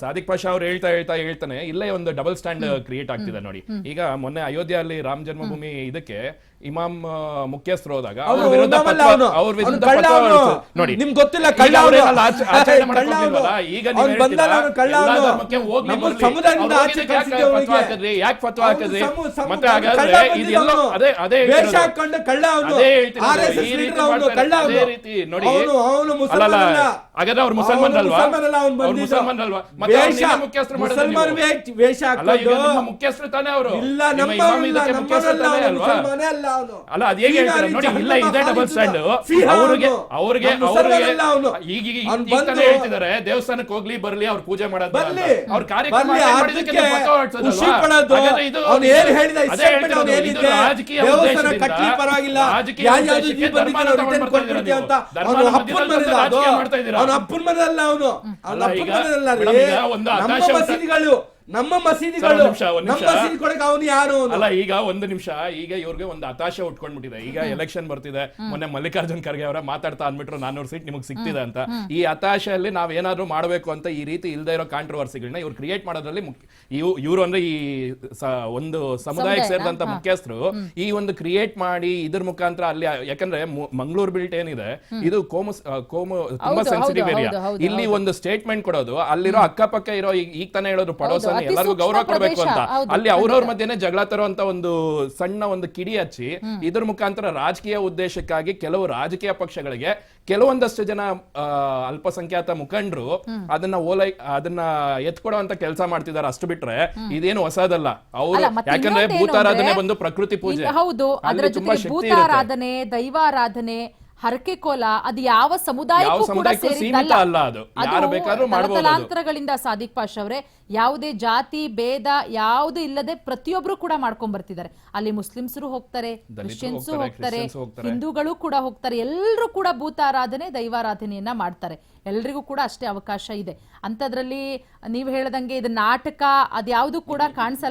ಸಾದಿಕ್ ಪಾಷಾ ಅವ್ರು ಹೇಳ್ತಾ ಹೇಳ್ತಾ ಹೇಳ್ತಾನೆ ಇಲ್ಲೇ ಒಂದು ಡಬಲ್ ಸ್ಟ್ಯಾಂಡ್ ಕ್ರಿಯೇಟ್ ಆಗ್ತಿದೆ ನೋಡಿ. ಈಗ ಮೊನ್ನೆ ಅಯೋಧ್ಯೆಯಲ್ಲಿ ರಾಮ್ ಜನ್ಮಭೂಮಿ ಇದಕ್ಕೆ ಇಮಾಮ್ ಮುಖ್ಯಸ್ಥರು ಹೋದಾಗ ಅವ್ರ ವಿರುದ್ಧ. ಅವ್ರ ನೋಡಿ ನಿಮ್ಗೆ ಗೊತ್ತಿಲ್ಲ ಕಳ್ಳ. ಈಗ. ಹೋಗ್ಲಿ ಯಾಕೆ ಫತ್ವಾ. ಹಾಕಿದ್ರಿ? ಮತ್ತೆ ಹಾಗಾದ್ರೆ ಬಂದಿದ್ದು ಅದೇ ಅದೇ ರೀತಿ ನೋಡಿ. ಹಾಗಾದ್ರೆ ಅವ್ರು ಮುಸಲ್ಮಾನ್ ಅಲ್ವಾ ಅವ್ರು ಬಂದಿದ್ದು. ಮುಸಲ್ಮಾನರಲ್ವಾ? ಮುಖ್ಯಸ್ಥರು ವೇಷ ಅಲ್ಲ ತಾನೇ ಅವರು. ಇಲ್ಲ ಅಲ್ಲ ಅಲ್ಲ ಅದ್ ಹೇಗೆ ನೋಡಿ ಇಲ್ಲ ಇದೆ ಡಬಲ್ ಸ್ಟ್ಯಾಂಡ್ ಅವ್ರಿಗೆ ಅವ್ರಿಗೆ ಅವ್ರಿಗೆ ಈಗ ಹೇಳ್ತಿದ್ದಾರೆ ದೇವಸ್ಥಾನಕ್ಕೆ ಹೋಗ್ಲಿ ಬರ್ಲಿ ಅವ್ರು ಪೂಜೆ ಮಾಡೋದು ಅವ್ರ ಕಾರ್ಯಕ್ರಮ ರಾಜಕೀಯ ಪರವಾಗಿಲ್ಲ. ಮಾಡ್ತಾ ಇದ್ದೀರಾ? ಅವನು ಅಪ್ಪನ ಮನೆಯಲ್ಲ ಅವನು ಅವನ ಅಲ್ಲ, ಅಪ್ಪನ ಈಗ ಮನೆಯಲ್ಲ ಮೇಡಮ್, ರೀ ಈಗ ಒಂದು ನಮ್ಮ ಹತಾಶ ಉಂಟು. ಮಸೀದಿಗಳು ನಮ್ಮ ಮಸೀದಿಗಳು ಒಂದ್ ನಿಮಿಷ, ಒಂದ್ ನಮ್ಮ. ಮಸೀದಿ ಕೊಡಕ್ಕೆ ಅವನು ಯಾರು ಅಲ್ಲ ಈಗ ಒಂದು ನಿಮಿಷ ಈಗ ಇವ್ರಿಗೆ ಒಂದು ಹತಾಶೆ ಉಟ್ಕೊಂಡ್ಬಿಟ್ಟಿದೆ. ಈಗ ಎಲೆಕ್ಷನ್ ಬರ್ತಿದೆ. ಮೊನ್ನೆ ಮಲ್ಲಿಕಾರ್ಜುನ್ ಖರ್ಗೆ ಅವರ ಮಾತಾಡ್ತಾ ಅಂದ್ಬಿಟ್ರು ನಾನೂರು ಸೀಟ್ ನಿಮಗೆ ಸಿಗ್ತಿದೆ ಅಂತ. ಈ ಹತಾಶೆಯಲ್ಲಿ ನಾವ್ ಏನಾದ್ರು ಮಾಡಬೇಕು ಅಂತ ಈ ರೀತಿ ಇಲ್ದೇ ಇರೋ ಕಾಂಟ್ರವರ್ಸಿಗಳನ್ನ ಇವ್ರು ಕ್ರಿಯೇಟ್ ಮಾಡೋದ್ರಲ್ಲಿ ಇವರು ಅಂದ್ರೆ ಈ ಒಂದು ಸಮುದಾಯಕ್ಕೆ ಸೇರಿದಂತ ಮುಖ್ಯಸ್ಥರು ಈ ಒಂದು ಕ್ರಿಯೇಟ್ ಮಾಡಿ ಇದ್ರ ಮುಖಾಂತರ ಅಲ್ಲಿ ಯಾಕಂದ್ರೆ ಮಂಗಳೂರು ಬಿಲ್ಟ್ ಏನಿದೆ ಇದು ಕೋಮು ಕೋಮು ತುಂಬಾ ಸೆನ್ಸಿಟಿವ್ ಏರಿಯಾ ಇಲ್ಲಿ ಒಂದು ಸ್ಟೇಟ್ಮೆಂಟ್ ಕೊಡೋದು ಅಲ್ಲಿರೋ ಅಕ್ಕಪಕ್ಕ ಇರೋ ಈಗ ಈಗ ತಾನೇ ಹೇಳೋದು ಪಡೋಸನ ಅತಿ ಎಲ್ಲರಿಗೂ ಗೌರವ ಕೊಡಬೇಕು ಅಂತ. ಅಲ್ಲಿ ಅವ್ರವ್ರ ಮಧ್ಯೆನೆ ಜಗಳ ತರುವಂತ ಒಂದು ಸಣ್ಣ ಒಂದು ಕಿಡಿ ಹಚ್ಚಿ ಇದ್ರ ಮುಖಾಂತರ ರಾಜಕೀಯ ಉದ್ದೇಶಕ್ಕಾಗಿ ಕೆಲವು ರಾಜಕೀಯ ಪಕ್ಷಗಳಿಗೆ ಕೆಲವೊಂದಷ್ಟು ಜನ ಅಲ್ಪಸಂಖ್ಯಾತ ಮುಖಂಡರು ಅದನ್ನ ಓಲೈ ಅದನ್ನ ಎತ್ಕೊಡುವಂತ ಕೆಲಸ ಮಾಡ್ತಿದ್ದಾರೆ ಅಷ್ಟು ಬಿಟ್ರೆ ಇದೇನು ಹೊಸದಲ್ಲ. ಅವರು ಯಾಕಂದ್ರೆ ಭೂತಾರಾಧನೆ ಬಂದು ಪ್ರಕೃತಿ ಪೂಜೆ. ಹೌದು ಅದರ ಅಲ್ಲಿ ತುಂಬಾ ಶಕ್ತಿ ಭೂತಾರಾಧನೆ ದೈವಾರಾಧನೆ ಹರಕೆ ಕೋಲ ಅದು ಯಾವ ಸಮುದಾಯಕ್ಕೂ ಕೂಡ ಸಮುದಾಯಕ್ಕೂ ಸೇರಿದ್ದಲ್ಲ. ಸೀಮಿತ ಅಲ್ಲ ಅದು. ಯಾರು ಬೇಕಾದ್ರೂ ಸಾದಿಕ್ ಪಾಷ್ ಅವರೇ ಯಾವುದೇ ಜಾತಿ ಭೇದ ಯಾವುದು ಇಲ್ಲದೆ ಪ್ರತಿಯೊಬ್ರು ಕೂಡ ಮಾಡ್ಕೊಂಡ್ ಬರ್ತಿದ್ದಾರೆ ಅಲ್ಲಿ ಮುಸ್ಲಿಮ್ಸರು ಹೋಗ್ತಾರೆ ಕ್ರಿಶ್ಚಿಯನ್ಸ್ ಹೋಗ್ತಾರೆ, ಹೋಗ್ತಾರೆ ಕ್ರಿಶ್ಚಿಯನ್ಸ್ ಹೋಗ್ತಾರೆ. ಹಿಂದೂಗಳು ಕೂಡ ಹೋಗ್ತಾರೆ ಎಲ್ಲರೂ ಕೂಡ ಭೂತಾರಾಧನೆ ದೈವಾರಾಧನೆಯನ್ನ ಮಾಡ್ತಾರೆ ಎಲ್ರಿಗೂ ಕೂಡ ಅಷ್ಟೇ ಅವಕಾಶ ಇದೆ ಅಂತದ್ರಲ್ಲಿ ನೀವು ಹೇಳ್ದಂಗೆ ಇದು ನಾಟಕ ಅದ್ಯಾವುದು ಕೂಡ ಕಾಣಿಸಲ್ಲ